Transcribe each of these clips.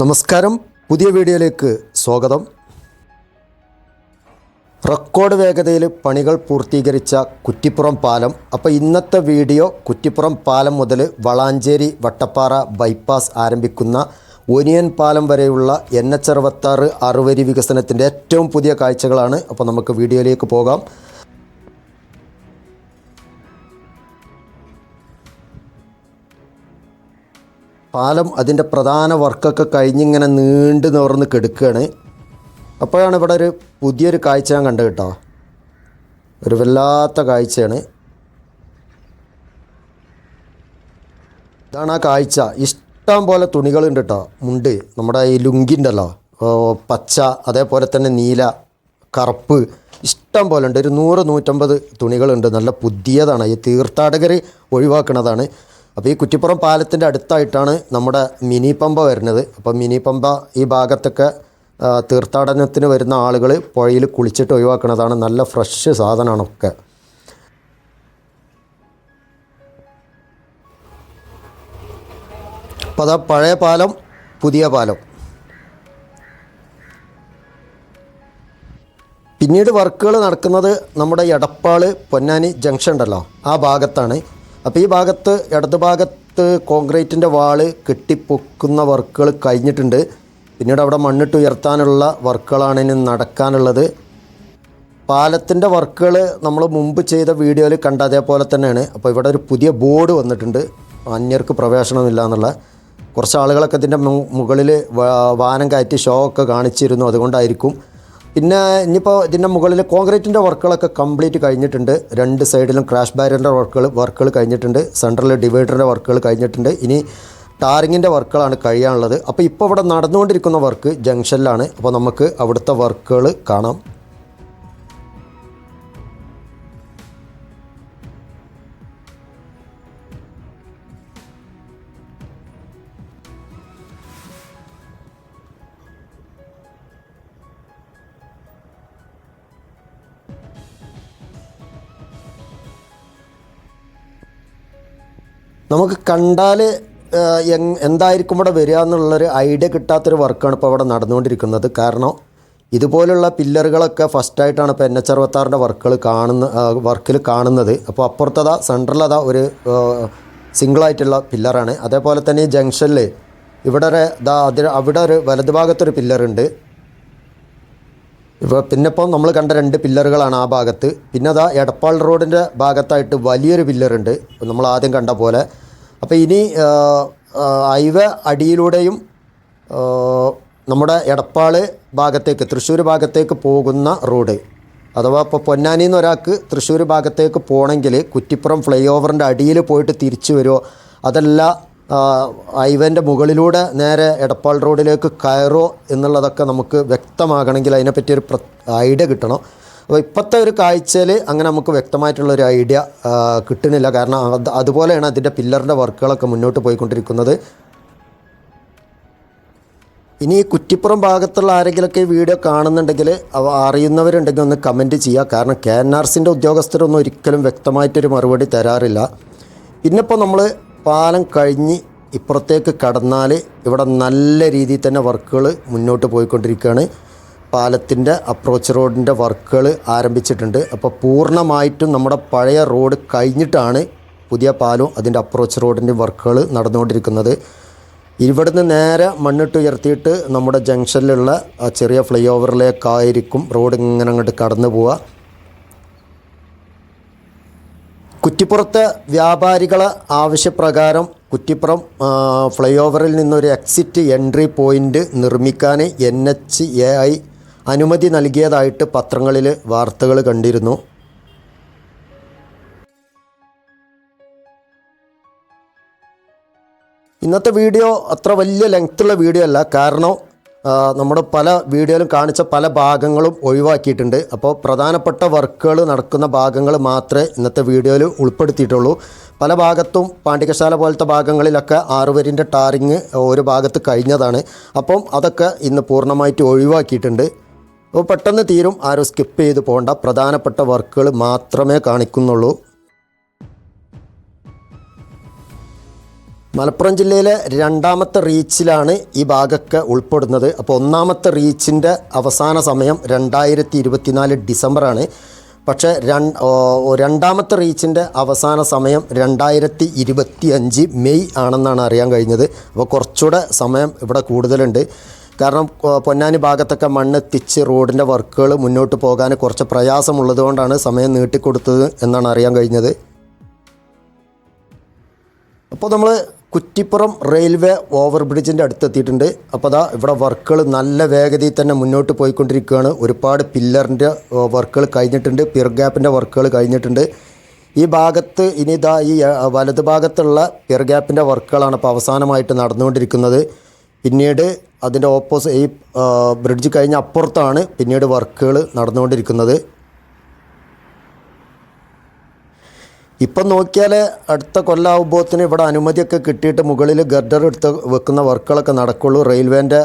നമസ്കാരം. പുതിയ വീഡിയോയിലേക്ക് സ്വാഗതം. റെക്കോർഡ് വേഗതയിൽ പണികൾ പൂർത്തീകരിച്ച കുറ്റിപ്പുറം പാലം. അപ്പോൾ ഇന്നത്തെ വീഡിയോ കുറ്റിപ്പുറം പാലം മുതൽ വളാഞ്ചേരി വട്ടപ്പാറ ബൈപ്പാസ് ആരംഭിക്കുന്ന ഒനിയൻ പാലം വരെയുള്ള എൻ എച്ച് അറുപത്താറ് അറുവരി വികസനത്തിന്റെ ഏറ്റവും പുതിയ കാഴ്ചകളാണ്. അപ്പോൾ നമുക്ക് വീഡിയോയിലേക്ക് പോകാം. പാലം അതിന്റെ പ്രധാന വർക്കൊക്കെ കഴിഞ്ഞിങ്ങനെ നീണ്ടു നിവർന്ന് കെടുക്കുകയാണ്. അപ്പോഴാണ് ഇവിടെ ഒരു പുതിയൊരു കാഴ്ച ഞാൻ കണ്ടത് കേട്ടോ. ഒരു വല്ലാത്ത കാഴ്ചയാണ്. ഇതാണ് ആ കാഴ്ച. ഇഷ്ടം പോലെ തുണികളുണ്ട് കേട്ടോ മുണ്ട്. നമ്മുടെ ഈ ലുങ്കിണ്ടല്ലോ. പച്ച അതേപോലെ തന്നെ നീല കറുപ്പ് ഇഷ്ടം പോലെ ഉണ്ട്. ഒരു നൂറ് നൂറ്റമ്പത് തുണികളുണ്ട്. നല്ല പുതിയതാണ്. ഈ തീർത്ഥാടകർ ഒഴിവാക്കുന്നതാണ്. അപ്പോൾ ഈ കുറ്റിപ്പുറം പാലത്തിന്റെ അടുത്തായിട്ടാണ് നമ്മുടെ മിനി പമ്പ വരുന്നത്. അപ്പോൾ മിനി പമ്പ ഈ ഭാഗത്തൊക്കെ തീർത്ഥാടനത്തിന് വരുന്ന ആളുകൾ പുഴയിൽ കുളിച്ചിട്ട് ഒഴിവാക്കുന്നതാണ് നല്ല ഫ്രഷ് സാധനമാണൊക്കെ. അപ്പോൾ അതാ പഴയ പാലം പുതിയ പാലം. പിന്നീട് വർക്കുകൾ നടക്കുന്നത് നമ്മുടെ എടപ്പാൾ പൊന്നാനി ജംഗ്ഷൻ ഉണ്ടല്ലോ ആ ഭാഗത്താണ്. അപ്പോൾ ഈ ഭാഗത്ത് ഇടതുഭാഗത്ത് കോൺക്രീറ്റിന്റെ വാൾ കെട്ടിപ്പൊക്കുന്ന വർക്കുകൾ കഴിഞ്ഞിട്ടുണ്ട്. പിന്നീട് അവിടെ മണ്ണിട്ട് ഉയർത്താനുള്ള വർക്കുകളാണ് ഇനി നടക്കാനുള്ളത്. പാലത്തിന്റെ വർക്കുകൾ നമ്മൾ മുമ്പ് ചെയ്ത വീഡിയോയിൽ കണ്ട അതേപോലെ തന്നെയാണ്. അപ്പോൾ ഇവിടെ ഒരു പുതിയ ബോർഡ് വന്നിട്ടുണ്ട്. അന്യർക്ക് പ്രവേശനമില്ല എന്നുള്ള. കുറച്ച് ആളുകളൊക്കെ ഇതിന്റെ മുകളിൽ വാനം കയറ്റി ഷോ ഒക്കെ കാണിച്ചിരുന്നു. അതുകൊണ്ടായിരിക്കും പിന്നെ ഇനിയിപ്പോൾ ഇതിന്റെ മുകളിൽ കോൺക്രീറ്റിന്റെ വർക്കുകളൊക്കെ കംപ്ലീറ്റ് കഴിഞ്ഞിട്ടുണ്ട്. രണ്ട് സൈഡിലും ക്രാഷ് ബാരിയറിന്റെ വർക്കുകൾ വർക്കുകൾ കഴിഞ്ഞിട്ടുണ്ട്. സെൻട്രൽ ഡിവൈഡറിന്റെ വർക്കുകൾ കഴിഞ്ഞിട്ടുണ്ട്. ഇനി ടാറിങ്ങിന്റെ വർക്കുകളാണ് കഴിയാനുള്ളത്. അപ്പോൾ ഇപ്പോൾ ഇവിടെ നടന്നുകൊണ്ടിരിക്കുന്ന വർക്ക് ജംഗ്ഷനിലാണ് അപ്പോൾ നമുക്ക് അവിടുത്തെ വർക്കുകൾ കാണാം. നമുക്ക് കണ്ടാൽ എന്തായിരിക്കും ഇവിടെ വരിക എന്നുള്ളൊരു ഐഡിയ കിട്ടാത്തൊരു വർക്കാണ് ഇപ്പോൾ അവിടെ നടന്നുകൊണ്ടിരിക്കുന്നത്. കാരണം ഇതുപോലുള്ള പില്ലറുകളൊക്കെ ഫസ്റ്റായിട്ടാണ് ഇപ്പോൾ എൻ എച്ച് അറുപത്താറിന്റെ വർക്കുകൾ കാണുന്ന വർക്കിൽ കാണുന്നത്. അപ്പോൾ അപ്പുറത്തതാ സെൻട്രലതാ ഒരു സിംഗിളായിട്ടുള്ള പില്ലറാണ്. അതേപോലെ തന്നെ ഈ ജംഗ്ഷനിൽ ഇവിടെ ഒരു അതിൽ അവിടെ ഒരു വലതുഭാഗത്തൊരു പില്ലറുണ്ട്. ഇപ്പോൾ പിന്നെ ഇപ്പം നമ്മൾ കണ്ട രണ്ട് പില്ലറുകളാണ് ആ ഭാഗത്ത്. പിന്നെ അതാ എടപ്പാൾ റോഡിന്റെ ഭാഗത്തായിട്ട് വലിയൊരു പില്ലറുണ്ട്. നമ്മൾ ആദ്യം കണ്ട പോലെ. അപ്പോൾ ഇനി ഐവ അടിയിലൂടെയും നമ്മുടെ എടപ്പാൾ ഭാഗത്തേക്ക് തൃശ്ശൂർ ഭാഗത്തേക്ക് പോകുന്ന റോഡ്. അഥവാ ഇപ്പോൾ പൊന്നാനിയിൽ നിന്ന് ഒരാൾക്ക് തൃശ്ശൂർ ഭാഗത്തേക്ക് പോകണമെങ്കിൽ കുറ്റിപ്പുറം ഫ്ലൈ ഓവറിന്റെ അടിയിൽ പോയിട്ട് തിരിച്ചു വരുമോ അതല്ല ഹൈവേന്റെ മുകളിലൂടെ നേരെ എടപ്പാൾ റോഡിലേക്ക് കയറോ എന്നുള്ളതൊക്കെ നമുക്ക് വ്യക്തമാകണമെങ്കിൽ അതിനെപ്പറ്റി ഒരു ഐഡിയ കിട്ടണം. അപ്പോൾ ഇപ്പോഴത്തെ ഒരു കാഴ്ചയിൽ അങ്ങനെ നമുക്ക് വ്യക്തമായിട്ടുള്ളൊരു ഐഡിയ കിട്ടുന്നില്ല. കാരണം അത് അതുപോലെയാണ് അതിന്റെ പില്ലറിന്റെ വർക്കുകളൊക്കെ മുന്നോട്ട് പോയിക്കൊണ്ടിരിക്കുന്നത്. ഇനി ഈ കുറ്റിപ്പുറം ഭാഗത്തുള്ള ആരെങ്കിലുമൊക്കെ ഈ വീഡിയോ കാണുന്നുണ്ടെങ്കിൽ അവ അറിയുന്നവരുണ്ടെങ്കിൽ ഒന്ന് കമന്റ് ചെയ്യുക. കാരണം കെ എൻ ആർ സിന്റെ ഉദ്യോഗസ്ഥരൊന്നും ഒരിക്കലും വ്യക്തമായിട്ടൊരു മറുപടി തരാറില്ല. പിന്നെ ഇപ്പോൾ നമ്മൾ പാലം കഴിഞ്ഞ് ഇപ്പുറത്തേക്ക് കടന്നാൽ ഇവിടെ നല്ല രീതിയിൽ തന്നെ വർക്കുകൾ മുന്നോട്ട് പോയിക്കൊണ്ടിരിക്കുകയാണ്. പാലത്തിന്റെ അപ്രോച്ച് റോഡിന്റെ വർക്കുകൾ ആരംഭിച്ചിട്ടുണ്ട്. അപ്പോൾ പൂർണമായിട്ടും നമ്മുടെ പഴയ റോഡ് കഴിഞ്ഞിട്ടാണ് പുതിയ പാലവും അതിന്റെ അപ്രോച്ച് റോഡിന്റെ വർക്കുകൾ നടന്നുകൊണ്ടിരിക്കുന്നത്. ഇവിടുന്ന് നേരെ മണ്ണിട്ട് ഉയർത്തിയിട്ട് നമ്മുടെ ജംഗ്ഷനിലുള്ള ചെറിയ ഫ്ലൈ ഓവറിലേക്കായിരിക്കും റോഡ് ഇങ്ങനെ അങ്ങോട്ട് കടന്നു പോവുക കുറ്റിപ്പുറത്തെ വ്യാപാരികളെ ആവശ്യപ്രകാരം കുറ്റിപ്പുറം ഫ്ലൈ ഓവറിൽ നിന്നൊരു എക്സിറ്റ് എൻട്രി പോയിന്റ് നിർമ്മിക്കാൻ എൻ എച്ച് എ ഐ അനുമതി നൽകിയതായിട്ട് പത്രങ്ങളിൽ വാർത്തകൾ കണ്ടിരുന്നു. ഇന്നത്തെ വീഡിയോ അത്ര വലിയ ലെങ്ത്തുള്ള വീഡിയോ അല്ല. കാരണം നമ്മുടെ പല വീഡിയോയിലും കാണിച്ച പല ഭാഗങ്ങളും ഒഴിവാക്കിയിട്ടുണ്ട്. അപ്പോൾ പ്രധാനപ്പെട്ട വർക്കുകൾ നടക്കുന്ന ഭാഗങ്ങൾ മാത്രമേ ഇന്നത്തെ വീഡിയോയിൽ ഉൾപ്പെടുത്തിയിട്ടുള്ളൂ. പല ഭാഗത്തും പാണ്ഡികശാല പോലത്തെ ഭാഗങ്ങളിലൊക്കെ ആറുവരിന്റെ ടാറിങ് ഒരു ഭാഗത്ത് കഴിഞ്ഞതാണ്. അപ്പം അതൊക്കെ ഇന്ന് പൂർണമായിട്ട് ഒഴിവാക്കിയിട്ടുണ്ട്. അപ്പോൾ പെട്ടെന്ന് തീരും ആരും സ്കിപ്പ് ചെയ്ത് പോകേണ്ട പ്രധാനപ്പെട്ട വർക്കുകൾ മാത്രമേ കാണിക്കുന്നുള്ളൂ. മലപ്പുറം ജില്ലയിലെ രണ്ടാമത്തെ റീച്ചിലാണ് ഈ ഭാഗമൊക്കെ ഉൾപ്പെടുന്നത്. അപ്പോൾ ഒന്നാമത്തെ റീച്ചിന്റെ അവസാന സമയം രണ്ടായിരത്തി ഇരുപത്തിനാല് ഡിസംബറാണ്. പക്ഷേ രണ്ടാമത്തെ റീച്ചിന്റെ അവസാന സമയം രണ്ടായിരത്തി ഇരുപത്തി അഞ്ച് മെയ് ആണെന്നാണ് അറിയാൻ കഴിഞ്ഞത്. അപ്പോൾ കുറച്ചുകൂടെ സമയം ഇവിടെ കൂടുതലുണ്ട്. കാരണം പൊന്നാനി ഭാഗത്തൊക്കെ മണ്ണ് മണ്ണെത്തിച്ച് റോഡിന്റെ വർക്കുകൾ മുന്നോട്ട് പോകാൻ കുറച്ച് പ്രയാസമുള്ളതുകൊണ്ടാണ് സമയം നീട്ടിക്കൊടുത്തത് എന്നാണ് അറിയാൻ കഴിഞ്ഞത്. അപ്പോൾ നമ്മൾ കുറ്റിപ്പുറം റെയിൽവേ ഓവർ ബ്രിഡ്ജിന്റെ അടുത്തെത്തിയിട്ടുണ്ട്. അപ്പോൾ അതാ ഇവിടെ വർക്കുകൾ നല്ല വേഗതയിൽ തന്നെ മുന്നോട്ട് പോയിക്കൊണ്ടിരിക്കുകയാണ്. ഒരുപാട് പില്ലറിന്റെ വർക്കുകൾ കഴിഞ്ഞിട്ടുണ്ട്. പിർ ഗ്യാപ്പിന്റെ വർക്കുകൾ കഴിഞ്ഞിട്ടുണ്ട്. ഈ ഭാഗത്ത് ഇനി ഇതാ ഈ വലത് ഭാഗത്തുള്ള പിർ ഗ്യാപ്പിന്റെ വർക്കുകളാണ് ഇപ്പോൾ അവസാനമായിട്ട് നടന്നുകൊണ്ടിരിക്കുന്നത്. പിന്നീട് അതിന്റെ ഓപ്പോസ് ഈ ബ്രിഡ്ജ് കഴിഞ്ഞ അപ്പുറത്താണ് പിന്നീട് വർക്കുകൾ നടന്നുകൊണ്ടിരിക്കുന്നത്. ഇപ്പം നോക്കിയാൽ അടുത്ത കൊല്ലാവുമ്പോഴത്തിന് ഇവിടെ അനുമതിയൊക്കെ കിട്ടിയിട്ട് മുകളിൽ ഗർഡർ എടുത്ത് വെക്കുന്ന വർക്കുകളൊക്കെ നടക്കുള്ളൂ. റെയിൽവേന്റെ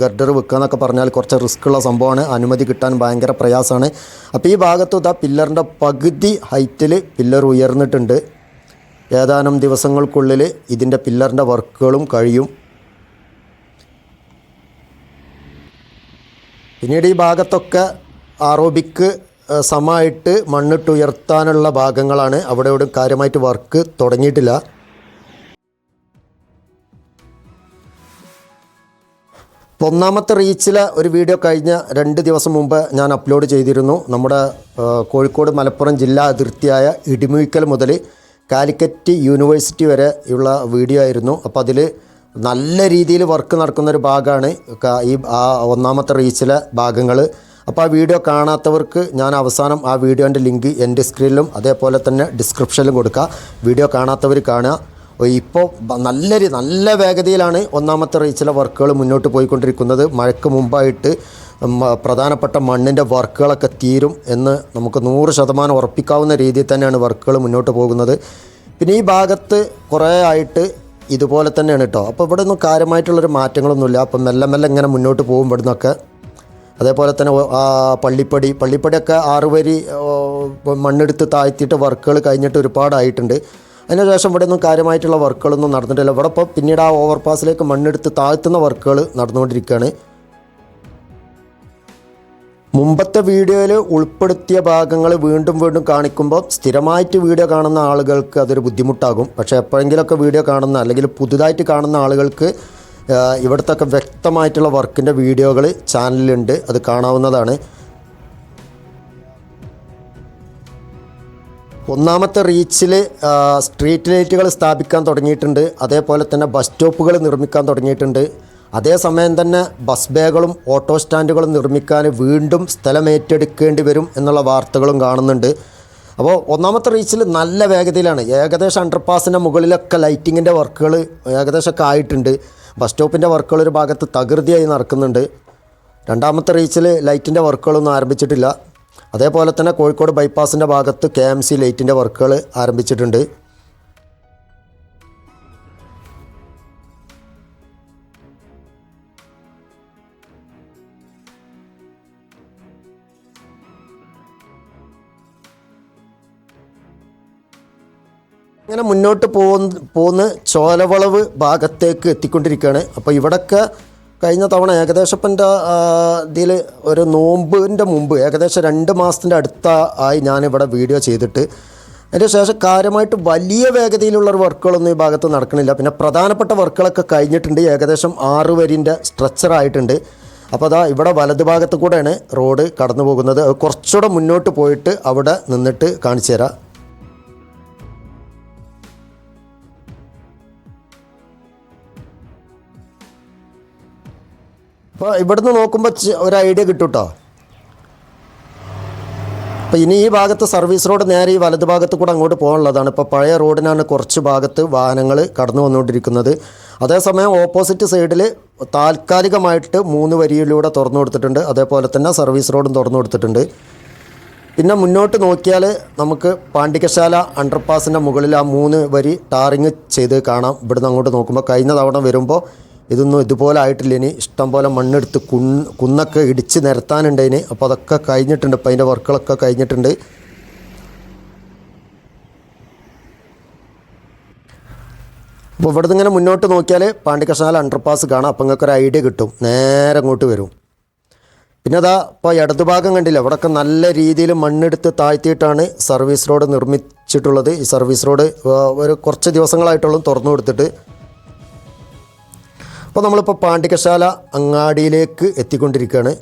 ഗർഡർ വെക്കുക എന്നൊക്കെ പറഞ്ഞാൽ കുറച്ച് റിസ്ക് ഉള്ള സംഭവമാണ്. അനുമതി കിട്ടാൻ ഭയങ്കര പ്രയാസമാണ്. അപ്പോൾ ഈ ഭാഗത്ത് ഇതാ പില്ലറിന്റെ പകുതി ഹൈറ്റിൽ പില്ലർ ഉയർന്നിട്ടുണ്ട്. ഏതാനും ദിവസങ്ങൾക്കുള്ളിൽ ഇതിന്റെ പില്ലറിന്റെ വർക്കുകളും കഴിയും. പിന്നീട് ഈ ഭാഗത്തൊക്കെ ആറോബിക്ക് സമമായിട്ട് മണ്ണിട്ട് ഉയർത്താനുള്ള ഭാഗങ്ങളാണ് അവിടെ ഇവിടെ കാര്യമായിട്ട് വർക്ക് തുടങ്ങിയിട്ടില്ല. ഒന്നാമത്തെ റീച്ചിലെ ഒരു വീഡിയോ കഴിഞ്ഞ രണ്ട് ദിവസം മുമ്പ് ഞാൻ അപ്ലോഡ് ചെയ്തിരുന്നു. നമ്മുടെ കോഴിക്കോട് മലപ്പുറം ജില്ലാ അതിർത്തിയായ ഇടിമുഴിക്കൽ മുതൽ കാലിക്കറ്റ് യൂണിവേഴ്സിറ്റി വരെ ഉള്ള വീഡിയോ ആയിരുന്നു. അപ്പോൾ അതിൽ നല്ല രീതിയിൽ വർക്ക് നടക്കുന്ന ഒരു ഭാഗമാണ്. ഈ ആ ഒന്നാമത്തെ റീച്ചിലെ ഭാഗങ്ങൾ അപ്പോൾ ആ വീഡിയോ കാണാത്തവർക്ക് ഞാൻ അവസാനം ആ വീഡിയോന്റെ ലിങ്ക് എന്റെ സ്ക്രീനിലും അതേപോലെ തന്നെ ഡിസ്ക്രിപ്ഷനിലും കൊടുക്കുക വീഡിയോ കാണാത്തവർ കാണുക. ഇപ്പോൾ നല്ല നല്ല വേഗതയിലാണ് ഒന്നാമത്തെ റീച്ചിലെ വർക്കുകൾ മുന്നോട്ട് പോയിക്കൊണ്ടിരിക്കുന്നത്. മഴയ്ക്ക് മുമ്പായിട്ട് പ്രധാനപ്പെട്ട മണ്ണിന്റെ വർക്കുകളൊക്കെ തീരും എന്ന് നമുക്ക് നൂറ് ശതമാനം ഉറപ്പിക്കാവുന്ന രീതിയിൽ തന്നെയാണ് വർക്കുകൾ മുന്നോട്ട് പോകുന്നത്. പിന്നെ ഈ ഭാഗത്ത് കുറേ ആയിട്ട് ഇതുപോലെ തന്നെയാണ് കേട്ടോ. അപ്പോൾ ഇവിടെ ഒന്നും കാര്യമായിട്ടുള്ളൊരു മാറ്റങ്ങളൊന്നുമില്ല. അപ്പം മെല്ലെ മെല്ലെ ഇങ്ങനെ മുന്നോട്ട് പോകും ഇവിടെ നിന്നൊക്കെ അതേപോലെ തന്നെ പള്ളിപ്പടി. പള്ളിപ്പടിയൊക്കെ ആറുവരി മണ്ണെടുത്ത് താഴ്ത്തിയിട്ട് വർക്കുകൾ കഴിഞ്ഞിട്ട് ഒരുപാടായിട്ടുണ്ട്. അതിനുശേഷം ഇവിടെ ഒന്നും കാര്യമായിട്ടുള്ള വർക്കുകളൊന്നും നടന്നിട്ടില്ല. ഇവിടെ ഇപ്പോൾ പിന്നീട് ആ ഓവർപാസിലേക്ക് മണ്ണെടുത്ത് താഴ്ത്തുന്ന വർക്കുകൾ നടന്നുകൊണ്ടിരിക്കുകയാണ്. മുമ്പത്തെ വീഡിയോയിൽ ഉൾപ്പെടുത്തിയ ഭാഗങ്ങൾ വീണ്ടും വീണ്ടും കാണിക്കുമ്പോൾ സ്ഥിരമായിട്ട് വീഡിയോ കാണുന്ന ആളുകൾക്ക് അതൊരു ബുദ്ധിമുട്ടാകും. പക്ഷേ എപ്പോഴെങ്കിലുമൊക്കെ വീഡിയോ കാണുന്ന അല്ലെങ്കിൽ പുതുതായിട്ട് കാണുന്ന ആളുകൾക്ക് ഇവിടുത്തെ വ്യക്തമായിട്ടുള്ള വർക്കിന്റെ വീഡിയോകൾ ചാനലിലുണ്ട്. അത് കാണാവുന്നതാണ്. ഒന്നാമത്തെ റീച്ചിൽ സ്ട്രീറ്റ് ലൈറ്റുകൾ സ്ഥാപിക്കാൻ തുടങ്ങിയിട്ടുണ്ട്. അതേപോലെ തന്നെ ബസ് സ്റ്റോപ്പുകൾ നിർമ്മിക്കാൻ തുടങ്ങിയിട്ടുണ്ട്. അതേസമയം തന്നെ ബസ് ബേകളും ഓട്ടോ സ്റ്റാൻഡുകളും നിർമ്മിക്കാൻ വീണ്ടും സ്ഥലമേറ്റെടുക്കേണ്ടി വരും എന്നുള്ള വാർത്തകളും കാണുന്നുണ്ട്. അപ്പോൾ ഒന്നാമത്തെ റീച്ചിൽ നല്ല വേഗതയിലാണ്. ഏകദേശം അണ്ടർപാസിന്റെ മുകളിലൊക്കെ ലൈറ്റിങ്ങിന്റെ വർക്കുകൾ ഏകദേശമൊക്കെ ആയിട്ടുണ്ട്. ബസ് സ്റ്റോപ്പിന്റെ വർക്കുകൾ ഒരു ഭാഗത്ത് തകൃതിയായി നടക്കുന്നുണ്ട്. രണ്ടാമത്തെ റീച്ചിൽ ലൈറ്റിന്റെ വർക്കുകളൊന്നും ആരംഭിച്ചിട്ടില്ല. അതേപോലെ തന്നെ കോഴിക്കോട് ബൈപ്പാസിന്റെ ഭാഗത്ത് കെ എം സി ലൈറ്റിന്റെ വർക്കുകൾ ആരംഭിച്ചിട്ടുണ്ട്. ഇങ്ങനെ മുന്നോട്ട് പോകുന്ന പോകുന്ന ചോലവളവ് ഭാഗത്തേക്ക് എത്തിക്കൊണ്ടിരിക്കുകയാണ്. അപ്പോൾ ഇവിടൊക്കെ കഴിഞ്ഞ തവണ ഏകദേശം ഇപ്പം എന്റെ ഇതിൽ ഒരു നോമ്പിന്റെ മുമ്പ് ഏകദേശം രണ്ട് മാസത്തിന്റെ അടുത്ത ആയി ഞാനിവിടെ വീഡിയോ ചെയ്തിട്ട്. അതിന്റെ ശേഷം കാര്യമായിട്ട് വലിയ വേഗതയിലുള്ള ഒരു വർക്കുകളൊന്നും ഈ ഭാഗത്ത് നടക്കണില്ല. പിന്നെ പ്രധാനപ്പെട്ട വർക്കുകളൊക്കെ കഴിഞ്ഞിട്ടുണ്ട്. ഏകദേശം ആറ് വരിന്റെ സ്ട്രക്ചറായിട്ടുണ്ട് അപ്പോൾ അതാ ഇവിടെ വലത് ഭാഗത്ത് കൂടെയാണ് റോഡ് കടന്നു പോകുന്നത് കുറച്ചുകൂടെ മുന്നോട്ട് പോയിട്ട് അവിടെ നിന്നിട്ട് കാണിച്ചു തരാം. അപ്പോൾ ഇവിടുന്ന് നോക്കുമ്പോൾ ഒരു ഐഡിയ കിട്ടും കേട്ടോ അപ്പോൾ ഇനി ഈ ഭാഗത്ത് സർവീസ് റോഡ് നേരെ ഈ വലത് ഭാഗത്ത് കൂടെ അങ്ങോട്ട് പോകാനുള്ളതാണ്. ഇപ്പോൾ പഴയ റോഡിനാണ് കുറച്ച് ഭാഗത്ത് വാഹനങ്ങൾ കടന്നു വന്നുകൊണ്ടിരിക്കുന്നത്. അതേസമയം ഓപ്പോസിറ്റ് സൈഡിൽ താൽക്കാലികമായിട്ട് മൂന്ന് വരിയിലൂടെ തുറന്നു കൊടുത്തിട്ടുണ്ട്. അതേപോലെ തന്നെ സർവീസ് റോഡും തുറന്നു കൊടുത്തിട്ടുണ്ട്. പിന്നെ മുന്നോട്ട് നോക്കിയാൽ നമുക്ക് പാണ്ഡികശാല അണ്ടർപാസിന്റെ മുകളിൽ ആ മൂന്ന് വരി ടാറിങ് ചെയ്ത് കാണാം. ഇവിടുന്ന് അങ്ങോട്ട് നോക്കുമ്പോൾ കഴിഞ്ഞ തവണ വരുമ്പോൾ ഇതൊന്നും ഇതുപോലെ ആയിട്ടില്ല. ഇനി ഇഷ്ടംപോലെ മണ്ണെടുത്ത് കുന്ന് കുന്നൊക്കെ ഇടിച്ച് ഇനി. അപ്പോൾ അതൊക്കെ കഴിഞ്ഞിട്ടുണ്ട്. ഇപ്പോൾ അതിന്റെ വർക്കുകളൊക്കെ കഴിഞ്ഞിട്ടുണ്ട്. അപ്പോൾ ഇവിടെ നിന്ന് ഇങ്ങനെ മുന്നോട്ട് നോക്കിയാൽ പാണ്ടിക്കശാല അണ്ടർപാസ് കാണാം. അപ്പം നിങ്ങൾക്ക് ഒരു ഐഡിയ കിട്ടും. നേരെ അങ്ങോട്ട് വരും. പിന്നെ അതാ ഇപ്പോൾ ഇടതുഭാഗം കണ്ടില്ല? അവിടെയൊക്കെ നല്ല രീതിയിൽ മണ്ണെടുത്ത് താഴ്ത്തിയിട്ടാണ് സർവീസ് റോഡ് നിർമ്മിച്ചിട്ടുള്ളത്. ഈ സർവീസ് റോഡ് ഒരു കുറച്ച് ദിവസങ്ങളായിട്ടുള്ളൂ തുറന്നു കൊടുത്തിട്ട്. അപ്പോൾ നമ്മളിപ്പോൾ പാണ്ഡികശാല അങ്ങാടിയിലേക്ക് എത്തിക്കൊണ്ടിരിക്കുകയാണ്.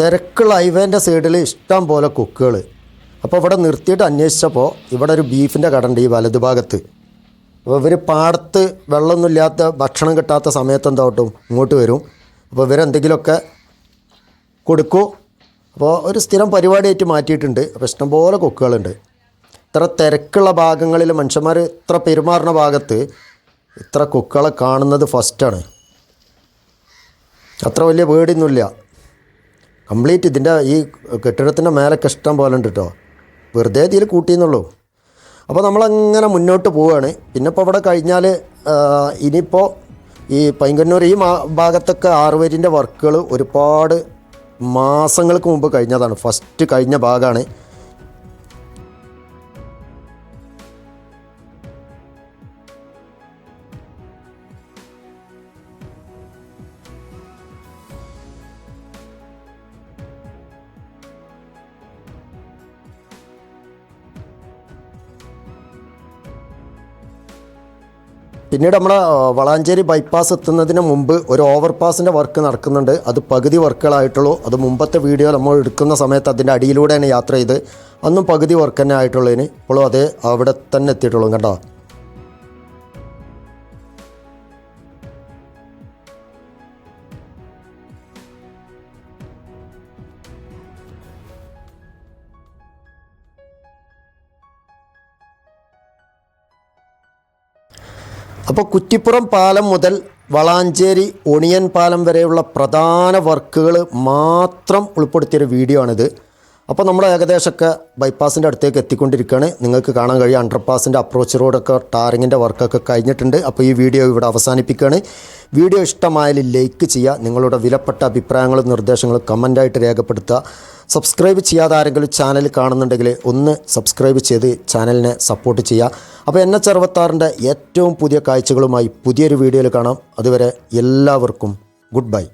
തിരക്കുള്ള ഹൈവേന്റെ സൈഡിൽ ഇഷ്ടം പോലെ കുക്കുകൾ അപ്പോൾ ഇവിടെ നിർത്തിയിട്ട് അന്വേഷിച്ചപ്പോൾ ഇവിടെ ഒരു ബീഫിന്റെ കടണ്ട് ഈ വലതുഭാഗത്ത് അപ്പോൾ ഇവർ പാടത്ത് വെള്ളമൊന്നുമില്ലാത്ത ഭക്ഷണം കിട്ടാത്ത സമയത്ത് എന്താവട്ടും ഇങ്ങോട്ട് വരും. അപ്പോൾ ഇവരെന്തെങ്കിലുമൊക്കെ കൊടുക്കൂ. അപ്പോൾ ഒരു സ്ഥിരം പരിപാടിയായിട്ട് മാറ്റിയിട്ടുണ്ട്. അപ്പോൾ ഇഷ്ടംപോലെ കൊക്കുകളുണ്ട്. ഇത്ര തിരക്കുള്ള ഭാഗങ്ങളിൽ മനുഷ്യന്മാർ ഇത്ര പെരുമാറുന്ന ഭാഗത്ത് ഇത്ര കൊക്കുകളെ കാണുന്നത് ഫസ്റ്റാണ് അത്ര വലിയ പേടിയൊന്നുമില്ല. കംപ്ലീറ്റ് ഇതിന്റെ ഈ കെട്ടിടത്തിന്റെ മേലൊക്കെ ഇഷ്ടം പോലെ ഉണ്ട് കേട്ടോ വെറുതെ ഇതിൽ കൂട്ടിയെന്നുള്ളൂ. അപ്പോൾ നമ്മളങ്ങനെ മുന്നോട്ട് പോവുകയാണ് പിന്നെ ഇപ്പോൾ ഇവിടെ കഴിഞ്ഞാൽ ഇനിയിപ്പോൾ ഈ പൈങ്കന്നൂർ ഈ ഭാഗത്തൊക്കെ ആറുപേരിന്റെ വർക്കുകൾ ഒരുപാട് മാസങ്ങൾക്ക് മുമ്പ് കഴിഞ്ഞതാണ്. ഫസ്റ്റ് കഴിഞ്ഞ ഭാഗമാണ് പിന്നീട് നമ്മൾ വളാഞ്ചേരി ബൈപ്പാസ് എത്തുന്നതിന് മുമ്പ് ഒരു ഓവർപാസിന്റെ വർക്ക് നടക്കുന്നുണ്ട്. അത് പകുതി വർക്കുകളായിട്ടുള്ളൂ. അത് മുമ്പത്തെ വീഡിയോ നമ്മൾ എടുക്കുന്ന സമയത്ത് അതിന്റെ അടിയിലൂടെയാണ് യാത്ര ചെയ്ത്. അന്നും പകുതി വർക്ക് തന്നെ ആയിട്ടുള്ളതിന് ഇപ്പോഴും അതേ അവിടെ തന്നെ എത്തിയിട്ടുള്ളൂ കണ്ടോ? അപ്പോൾ കുറ്റിപ്പുറം പാലം മുതൽ വളാഞ്ചേരി ഒണിയൻ പാലം വരെയുള്ള പ്രധാന വർക്കുകൾ മാത്രം ഉൾപ്പെടുത്തിയൊരു വീഡിയോ ആണിത്. അപ്പോൾ നമ്മൾ ഏകദേശമൊക്കെ ബൈപ്പാസിന്റെ അടുത്തേക്ക് എത്തിക്കൊണ്ടിരിക്കുകയാണ്. നിങ്ങൾക്ക് കാണാൻ കഴിയും അണ്ടർപാസിന്റെ അപ്രോച്ച് റോഡൊക്കെ ടാറിങ്ങിന്റെ വർക്കൊക്കെ കഴിഞ്ഞിട്ടുണ്ട്. അപ്പോൾ ഈ വീഡിയോ ഇവിടെ അവസാനിപ്പിക്കുകയാണ്. വീഡിയോ ഇഷ്ടമായാലും ലൈക്ക് ചെയ്യുക. നിങ്ങളുടെ വിലപ്പെട്ട അഭിപ്രായങ്ങളും നിർദ്ദേശങ്ങളും കമന്റായിട്ട് രേഖപ്പെടുത്തുക. സബ്സ്ക്രൈബ് ചെയ്യാതെ ആരെങ്കിലും ചാനൽ കാണുന്നുണ്ടെങ്കിൽ ഒന്ന് സബ്സ്ക്രൈബ് ചെയ്ത് ചാനലിനെ സപ്പോർട്ട് ചെയ്യുക. അപ്പോൾ എൻ എച്ച് അറുപത്താറിന്റെ ഏറ്റവും പുതിയ കാഴ്ചകളുമായി പുതിയൊരു വീഡിയോയിൽ കാണാം. അതുവരെ എല്ലാവർക്കും ഗുഡ് ബൈ